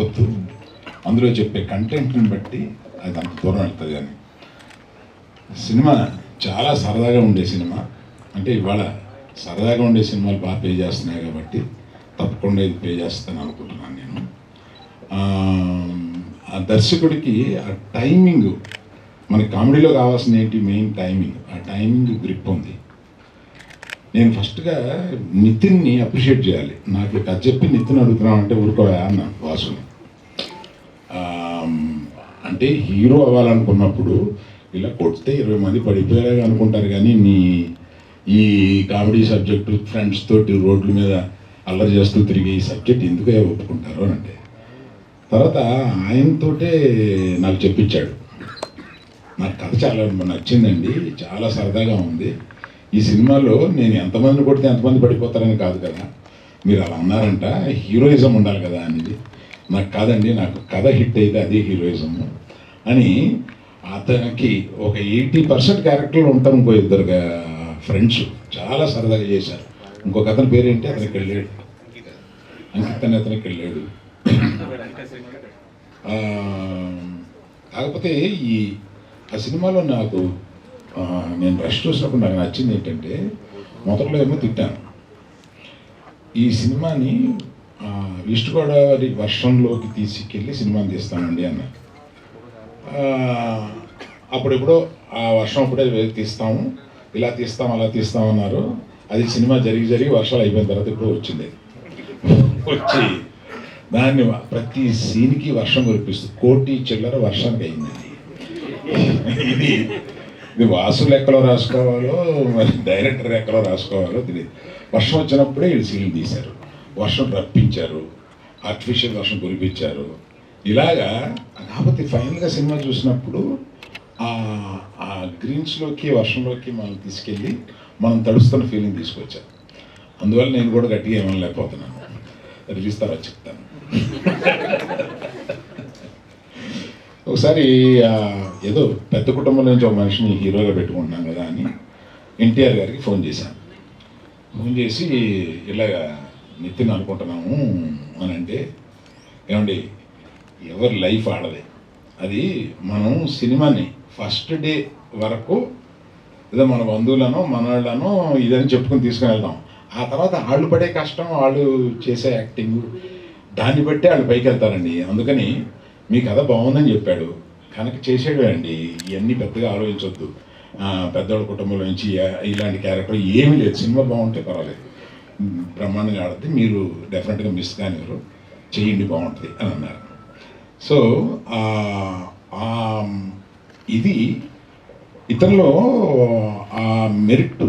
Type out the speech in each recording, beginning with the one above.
ఆపొద్దు అందులో చెప్పే కంటెంట్ని బట్టి అది అంత దూరం వెళ్తుంది అని. సినిమా చాలా సరదాగా ఉండే సినిమా. అంటే ఇవాళ సరదాగా ఉండే సినిమాలు బాగా పే చేస్తున్నాయి కాబట్టి తప్పకుండా ఇది పే చేస్తాను అనుకుంటున్నాను నేను. ఆ, దర్శకుడికి ఆ టైమింగ్ మన కామెడీలో కావాల్సిన ఏంటి మెయిన్ టైమింగ్ ఆ టైమింగ్ గ్రిప్ ఉంది. నేను ఫస్ట్గా నితిన్ని అప్రిషియేట్ చేయాలి. నాకు కథ చెప్పి నితిన్ అడుగుతున్నాం అంటే ఊరుకోవా అన్న వాసుని. అంటే హీరో అవ్వాలనుకున్నప్పుడు ఇలా కొడితే ఇరవై మంది పడిపోయారు అనుకుంటారు కానీ నీ ఈ కామెడీ సబ్జెక్టు ఫ్రెండ్స్ తోటి రోడ్ల మీద అల్లరి చేస్తూ తిరిగి ఈ సబ్జెక్ట్ ఎందుకు ఒప్పుకుంటారు అని అంటే తర్వాత ఆయనతోటే నాకు చెప్పించాడు. నాకు కథ చాలా నచ్చిందండి చాలా సరదాగా ఉంది. ఈ సినిమాలో నేను ఎంతమంది కొడితే ఎంతమంది పడిపోతారని కాదు కదా మీరు అలా అన్నారంట హీరోయిజం ఉండాలి కదా అనేది. నాకు కాదండి నాకు కథ హిట్ అయితే అదే హీరోయిజం అని అతనికి ఒక ఎయిటీ పర్సెంట్ క్యారెక్టర్లు ఉంటాం ఇంకో ఇద్దరు ఫ్రెండ్స్ చాలా సరదాగా చేశారు. ఇంకొక అతని పేరేంటి అతనికి వెళ్ళాడు. అంకితని అతనికి వెళ్ళాడు. కాకపోతే ఈ ఆ సినిమాలో నాకు నేను రష్ చూసినప్పుడు నాకు నచ్చింది ఏంటంటే మొదట్లో ఏమో తిట్టాను. ఈ సినిమాని ఈస్ట్ గోదావరి వర్షంలోకి తీసుకెళ్ళి సినిమాని తీస్తానండి అన్న అప్పుడెప్పుడో ఆ వర్షం అప్పుడే తీస్తాము. ఇలా తీస్తాం అలా తీస్తాం అన్నారు. అది సినిమా జరిగి జరిగి వర్షాలు అయిపోయిన తర్వాత ఇప్పుడు వచ్చింది. వచ్చి దాన్ని ప్రతి సీన్కి వర్షం కురిపిస్తుంది కోటి చిల్లర వర్షానికి అయిందండి ఇది ఇది వాసు లెక్కలో రాసుకోవాలో మరి డైరెక్టర్ లెక్కలో రాసుకోవాలో తెలియదు. వర్షం వచ్చినప్పుడే వీళ్ళు సీన్లు తీశారు. వర్షం రప్పించారు. ఆర్టిఫిషియల్ వర్షం కురిపించారు. ఇలాగా కాకపోతే ఫైనల్గా సినిమా చూసినప్పుడు ఆ ఆ గ్రీన్స్లోకి వర్షంలోకి మనం తీసుకెళ్ళి మనం తడుస్తున్న ఫీలింగ్ తీసుకొచ్చాం. అందువల్ల నేను కూడా గట్టిగా ఏమని లేకపోతున్నాను రిలీజ్ తర్వాత చెప్తాను. ఒకసారి ఏదో పెద్ద కుటుంబం నుంచి ఒక మనిషిని హీరోగా పెట్టుకుంటున్నాం కదా అని ఎన్టీఆర్ గారికి ఫోన్ చేశాను. ఫోన్ చేసి ఇలాగా నితిన్ అనుకుంటున్నాము అని అంటే ఏమండి ఎవరి లైఫ్ ఆడదే. అది మనం సినిమాని ఫస్ట్ డే వరకు ఏదో మన బంధువులను మనవాళ్ళను ఇదని చెప్పుకొని తీసుకుని వెళ్దాం. ఆ తర్వాత వాళ్ళు పడే కష్టం వాళ్ళు చేసే యాక్టింగ్ దాన్ని బట్టి వాళ్ళు పైకి వెళ్తారండి. అందుకని మీ కథ బాగుందని చెప్పాడు. కనుక చేసేడే అండి. ఇవన్నీ పెద్దగా ఆలోచించొద్దు. పెద్దవాళ్ళ కుటుంబంలో నుంచి ఇ- ఇలాంటి క్యారెక్టర్ ఏమీ లేదు. సినిమా బాగుంటే పర్వాలేదు. బ్రహ్మాండంగా ఆడితే మీరు డెఫినెట్గా మిస్ కానివ్వరు. చేయండి బాగుంటుంది అని అన్నారు. సో ఇది ఇతరులో ఆ మెరిట్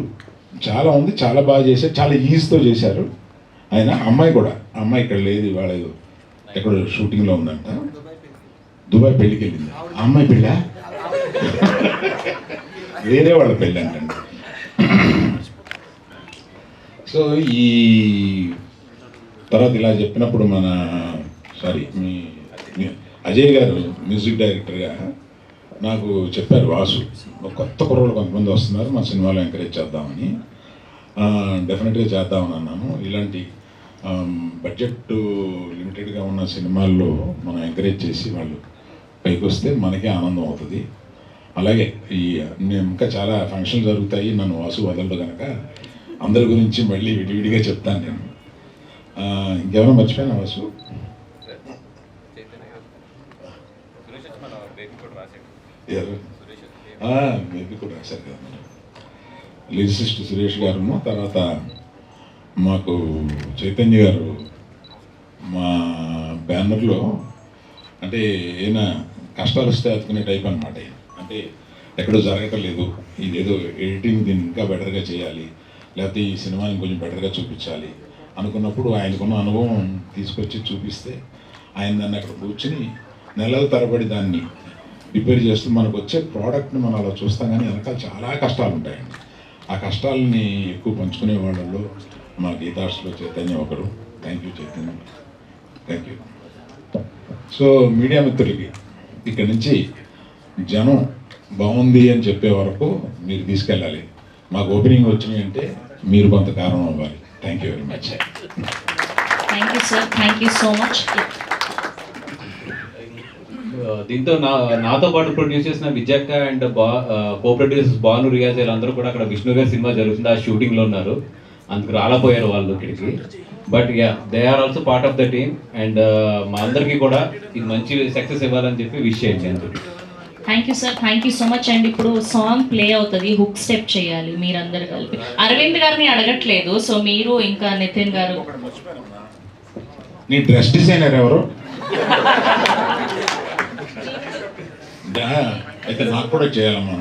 చాలా ఉంది చాలా బాగా చేశారు చాలా ఈజీతో చేశారు. ఆయన అమ్మాయి కూడా అమ్మాయి ఇక్కడ లేదు ఇవాళ ఎక్కడ షూటింగ్లో ఉందంట. దుబాయ్ పెళ్ళికి వెళ్ళింది. అమ్మాయి పెళ్ళా? వేరే వాళ్ళ పెళ్ళి అంటండి సో ఈ తర్వాత ఇలా చెప్పినప్పుడు మన సారీ మీ- అజయ్ గారు మ్యూజిక్ డైరెక్టర్గా నాకు చెప్పారు వాసు కొత్త కుర్రోళ్ళు కొంతమంది వస్తున్నారు మా సినిమాలో ఎంకరేజ్ చేద్దామని. డెఫినెట్గా చేద్దామని అన్నాను. ఇలాంటి బడ్జెట్ లిమిటెడ్గా ఉన్న సినిమాల్లో మనం ఎంకరేజ్ చేసి వాళ్ళు పైకి వస్తే మనకే ఆనందం అవుతుంది. అలాగే ఈ నేను ఇంకా చాలా ఫంక్షన్లు జరుగుతాయి నన్ను వాసు వదలడు కనుక అందరి గురించి మళ్ళీ విడివిడిగా చెప్తాను నేను. ఇంకేమైనా మర్చిపోయినా వాసు చైతన్య గారు సురేష్ వచ్చి మన బేబీ కూడా రాశాడు మేబీ కూడా రాశారు కదా మీరు లిరిసిస్ట్ సురేష్ గారు తర్వాత మాకు చైతన్య గారు మా బ్యానర్లో అంటే ఈయన కష్టాలు వస్తే అతుకునే టైప్ అనమాట అంటే ఎక్కడో జరగటం లేదు ఇదేదో ఎడిటింగ్ దీన్ని ఇంకా బెటర్గా చేయాలి లేకపోతే ఈ సినిమాని కొంచెం బెటర్గా చూపించాలి అనుకున్నప్పుడు ఆయనకున్న అనుభవం తీసుకొచ్చి చూపిస్తే ఆయన దాన్ని అక్కడ కూర్చుని నెలల తరబడి దాన్ని రిపేర్ చేస్తూ మనకు వచ్చే ప్రోడక్ట్ని మనం అలా చూస్తాం కానీ వెనకాల చాలా కష్టాలు ఉంటాయండి ఆ కష్టాలని ఎక్కువ పంచుకునే వాళ్ళల్లో మా గీతార్స్లో చైతన్య ఒకరు. Thank you Chaitanya. Thank you so media మిత్రులకి ఇక్కడి నుంచి జనం బాగుంది అని చెప్పే వరకు మీరు తీసుకెళ్ళాలి. మాకు ఓపెనింగ్ వచ్చినాయి అంటే మీరు కొంత కారణం అవ్వాలి. Thank you very much thank you sir thank you so much దీంతో నా నాతో పాటు ప్రొడ్యూస్ చేసిన విజయక్క అండ్ బా కో ప్రొడ్యూసర్స్ భాను రియాజ్ వీళ్ళందరూ కూడా అక్కడ విష్ణు గారి సినిమా జరుగుతుంది. ఆ షూటింగ్లో ఉన్నారు. అందుకు రాలేపోయారు వాళ్ళు ఇక్కడికి. But yeah they are also part of the team and మా అందరికీ కూడా ఇది మంచి సక్సెస్ ఇవ్వాలని చెప్పి విష్ చేయండి thank you sir thank you so much and ఇప్పుడు సాంగ్ ప్లే అవుతుంది. హుక్ స్టెప్ చేయాలి మీరందరు కలిపి. అరవింద్ గారిని అడగట్లేదు. సో మీరు ఇంకా నితిన్ గారు నీ డ్రెస్ డిజైనర్ ఎవరు? అయితే నాకు కూడా చేయాలమ్మా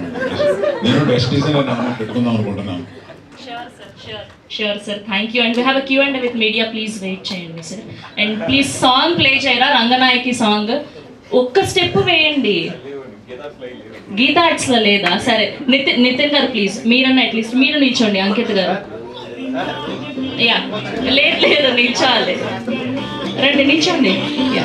నేను డ్రెస్ డిజైనర్ పెట్టుకుందాం అనుకుంటున్నాను. Sure sir thank you and we have a Q and with media please wait చేయండి sir and please song play చేయరా? రంగనాయకి సాంగ్ ఒక్క స్టెప్ వేయండి. గీతా ఆర్ట్స్ లేదా? సరే. నితిన్ నితిన్ గారు ప్లీజ్ మీరన్నా అట్లీస్ట్ మీరు నిల్చోండి అంకిత్ గారు. యా లేదు లేదు నిల్చోవాలి. రండి నిల్చోండి. యా